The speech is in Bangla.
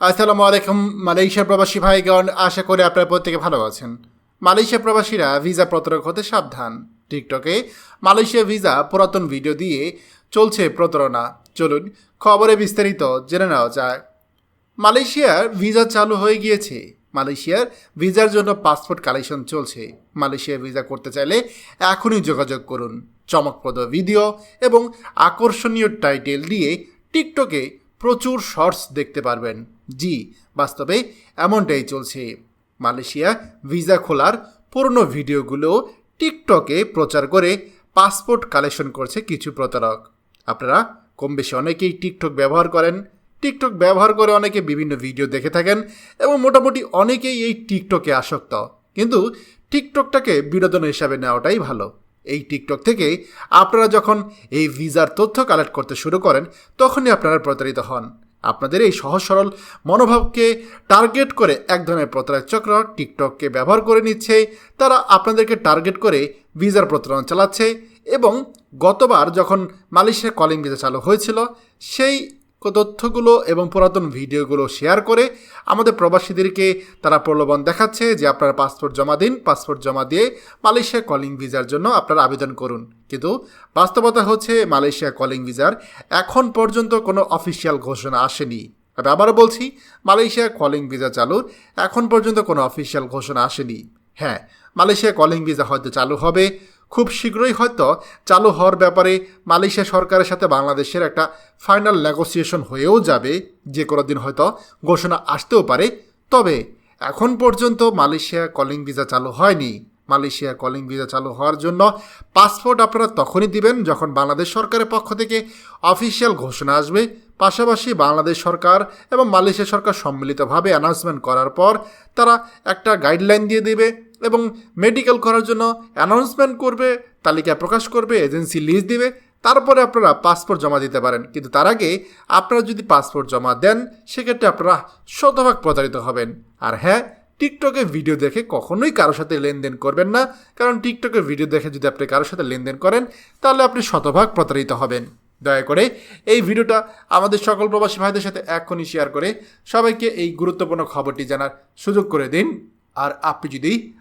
আসসালামু আলাইকুম মালয়েশিয়ার প্রবাসী ভাইগণ, আশা করি আপনারা প্রত্যেকে ভালো আছেন। মালয়েশিয়া প্রবাসীরা ভিসা প্রতারক হতে সাবধান। টিকটকে মালয়েশিয়া ভিসা পুরাতন ভিডিও দিয়ে চলছে প্রতারণা। চলুন খবরে বিস্তারিত জেনে নেওয়া যায় মালয়েশিয়ার ভিসা চালু হয়ে গিয়েছে। মালয়েশিয়ার ভিসার জন্য পাসপোর্ট কালেকশন চলছে। মালয়েশিয়া ভিসা করতে চাইলে এখনই যোগাযোগ করুন। চমকপ্রদ ভিডিও এবং আকর্ষণীয় টাইটেল দিয়ে টিকটকে প্রচুর শর্টস দেখতে পারবেন। জি, বাস্তবে এমনটাই চলছে। মালয়েশিয়া ভিসা খোলার পুরনো ভিডিওগুলো টিকটকে প্রচার করে পাসপোর্ট কালেকশন করছে কিছু প্রতারক। আপনারা কম বেশি অনেকেই টিকটক ব্যবহার করেন। টিকটক ব্যবহার করে অনেকে বিভিন্ন ভিডিও দেখে থাকেন এবং মোটামুটি অনেকেই এই টিকটকে আসক্ত। কিন্তু টিকটকটাকে বিনোদন হিসাবে নেওয়াটাই ভালো। এই টিকটক থেকে আপনারা যখন এই ভিসার তথ্য কালেক্ট করতে শুরু করেন, তখনই আপনারা প্রতারিত হন। আপনাদের এই সহজ সরল মনোভাবকে টার্গেট করে এক ধরনের প্রতারক চক্র টিকটককে ব্যবহার করে নিচ্ছে। তারা আপনাদেরকে টার্গেট করে ভিসার প্রতারণা চালাচ্ছে এবং গতবার যখন মালয়েশিয়া কলিং ভিসা চালু হয়েছিল, সেই তথ্যগুলো এবং পুরাতন ভিডিওগুলো শেয়ার করে আমাদের প্রবাসীদেরকে তারা প্রলোভন দেখাচ্ছে যে আপনারা পাসপোর্ট জমা দিন, পাসপোর্ট জমা দিয়ে মালয়েশিয়া কলিং ভিসার জন্য আপনারা আবেদন করুন। কিন্তু বাস্তবতা হচ্ছে মালয়েশিয়া কলিং ভিসার এখন পর্যন্ত কোনো অফিসিয়াল ঘোষণা আসেনি। আমি আবারও বলছি, মালয়েশিয়া কলিং ভিসা চালুর এখন পর্যন্ত কোনো অফিসিয়াল ঘোষণা আসেনি। হ্যাঁ মালয়েশিয়া কলিং ভিসা হয়তো চালু হবে খুব শীঘ্রই হয়তো চালু হওয়ার ব্যাপারে মালয়েশিয়া সরকারের সাথে বাংলাদেশের একটা ফাইনাল নেগোসিয়েশন হয়েও যাবে, যে কোনো দিন হয়তো ঘোষণা আসতেও পারে। তবে এখন পর্যন্ত মালয়েশিয়া কলিং ভিসা চালু হয়নি। মালয়েশিয়া কলিং ভিসা চালু হওয়ার জন্য পাসপোর্ট আপনারা তখনই দিবেন যখন বাংলাদেশ সরকারের পক্ষ থেকে অফিসিয়াল ঘোষণা আসবে। পাশাপাশি বাংলাদেশ সরকার এবং মালয়েশিয়া সরকার সম্মিলিতভাবে অ্যানাউন্সমেন্ট করার পর তারা একটা গাইডলাইন দিয়ে দেবে। এবং মেডিকেল করার জন্য অ্যানাউন্সমেন্ট করবে, তালিকা প্রকাশ করবে এজেন্সি লিস্ট দিবে, তারপরে আপনারা পাসপোর্ট জমা দিতে পারেন। কিন্তু তার আগে আপনারা যদি পাসপোর্ট জমা দেন, সেক্ষেত্রে আপনারা শতভাগ প্রতারিত হবেন। আর হ্যাঁ টিকটকে ভিডিও দেখে কখনোই কারোর সাথে লেনদেন করবেন না। কারণ টিকটকে ভিডিও দেখে যদি আপনি কারোর সাথে লেনদেন করেন, তাহলে আপনি শতভাগ প্রতারিত হবেন। দয়া করে এই ভিডিওটা আমাদের সকল প্রবাসী ভাইদের সাথে এখনই শেয়ার করে সবাইকে এই গুরুত্বপূর্ণ খবরটি জানার সুযোগ করে দিন। আর আপনি যদি